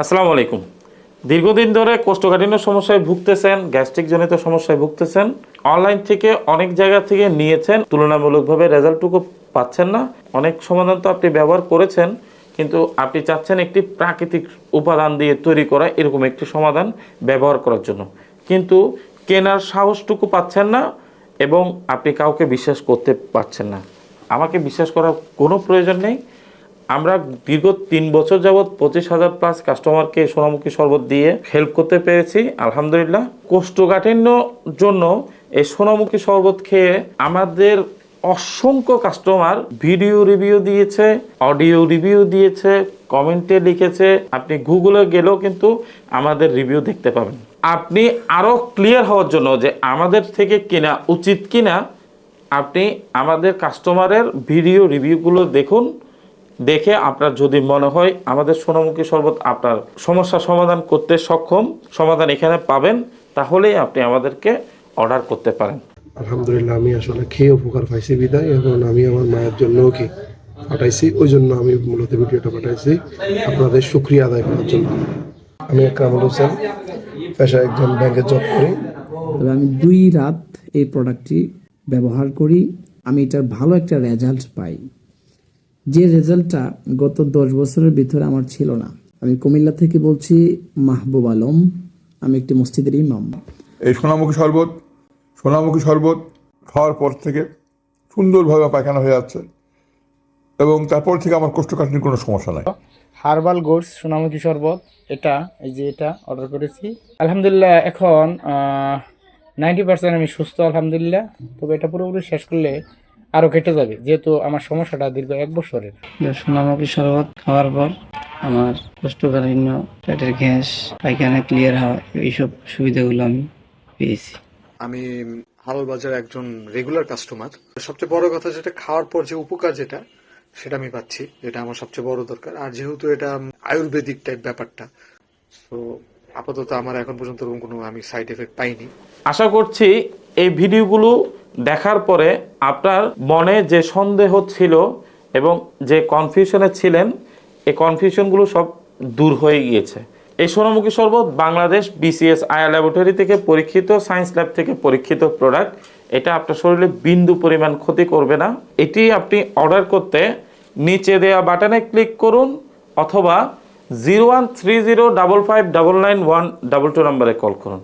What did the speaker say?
আসসালামু আলাইকুম। দীর্ঘদিন ধরে কোষ্ঠকাঠিন্য সমস্যায় ভুগতেছেন, গ্যাস্ট্রিক জনিত সমস্যায় ভুগতেছেন, অনলাইন থেকে অনেক জায়গা থেকে নিয়েছেন, তুলনামূলকভাবে রেজাল্টটুকু পাচ্ছেন না। অনেক সমাধান তো আপনি ব্যবহার করেছেন, কিন্তু আপনি চাচ্ছেন একটি প্রাকৃতিক উপাদান দিয়ে তৈরি করা, এরকম একটি সমাধান ব্যবহার করার জন্য। কিন্তু কেনার সাহসটুকু পাচ্ছেন না এবং আপনি কাউকে বিশ্বাস করতে পারছেন না। আমাকে বিশ্বাস করার কোনো প্রয়োজন নেই আমরা দীর্ঘ তিন বছর যাবৎ পঁচিশ হাজার প্লাস কাস্টমারকে সোনামুখী শরবত দিয়ে হেল্প করতে পেরেছি। আলহামদুলিল্লাহ। কোষ্ঠকাঠিন্য জন্য এই সোনামুখী শরবত খেয়ে আমাদের অসংখ্য কাস্টমার ভিডিও রিভিউ দিয়েছে অডিও রিভিউ দিয়েছে কমেন্টে লিখেছে। আপনি গুগলে গেলেও কিন্তু আমাদের রিভিউ দেখতে পাবেন। আপনি আরও ক্লিয়ার হওয়ার জন্য যে আমাদের থেকে কেনা উচিত কিনা, আপনি আমাদের কাস্টমারের ভিডিও রিভিউগুলো দেখুন। দেখে আপনার যদি মনে হয় আমাদের সোনামুখী শরবত আপনার সমস্যা সমাধান করতে সক্ষম সমাধান এখানে পাবেন তাহলেই আপনি আমাদেরকে অর্ডার করতে পারেন। আলহামদুলিল্লাহ আমি আসলে খেয়ে উপকার পাইছি বিদায় এবং আমি আমার মায়ের জন্যও কি পাঠাইছি ওই জন্য আমি মূলত ভিডিওটা পাঠাইছি। আপনাদের শুক্রিয়া আদায় করার জন্য। আমি একরামুল হোসেন পেশায় একজন ব্যাংকে জব করি। তবে আমি দুই রাত এই প্রোডাক্টটি ব্যবহার করি। আমি এটার ভালো একটা রেজাল্ট পাই। যে রেজাল্টটা গত দশ বছরের ভিতরে আমার ছিল না। আমি কুমিল্লা থেকে বলছি মাহবুব আলম আমি একটি মসজিদের ইমাম। এই সোনামুখী শরবত সোনামুখী শরবত খাওয়ার পর থেকে সুন্দরভাবে পায়খানা হয়ে যাচ্ছে এবং তারপর থেকে আমার কোষ্ঠকাঠিন্যের কোনো সমস্যা নাই। হার্বাল গোডস সোনামুখী শরবত এটা এই যে এটা অর্ডার করেছি। আলহামদুলিল্লাহ এখন নাইনটি পার্সেন্ট আমি সুস্থ আলহামদুলিল্লাহ। তবে এটা পুরোপুরি শেষ করলে আরও কেটে যাবে যেহেতু আমার সমস্যাটা দীর্ঘ এক বছরের। সোনামুখী শরবত খাওয়ার পর আমার কোষ্ঠকাঠিন্য পেটের গ্যাস পায়খানা ক্লিয়ার হওয়া এইসব সুবিধাগুলো আমি পেয়েছি। আমি হালাল বাজার একজন রেগুলার কাস্টমার সবচেয়ে বড় কথা যেটা খাওয়ার পর যে উপকার যেটা সেটা আমি পাচ্ছি। যেটা আমার সবচেয়ে বড় দরকার। আর যেহেতু এটা আয়ুর্বেদিক টাইপ ব্যাপারটা তো আপাতত আমার এখন পর্যন্ত কোনো আমি সাইড এফেক্ট পাইনি। আশা করছি এই ভিডিওগুলো দেখার পরে আপনার মনে যে সন্দেহ ছিল এবং যে কনফিউশনে ছিলেন, এই কনফিউশনগুলো সব দূর হয়ে গিয়েছে। এই সোনামুখী শরবত বাংলাদেশ বিসিএস আয়া ল্যাবরেটরি থেকে পরীক্ষিত সায়েন্স ল্যাব থেকে পরীক্ষিত প্রোডাক্ট এটা আপনার শরীরে বিন্দু পরিমাণ ক্ষতি করবে না। এটি আপনি অর্ডার করতে নিচে দেওয়া বাটনে ক্লিক করুন অথবা zero one three zero double five double nine one double two নম্বরে কল করুন।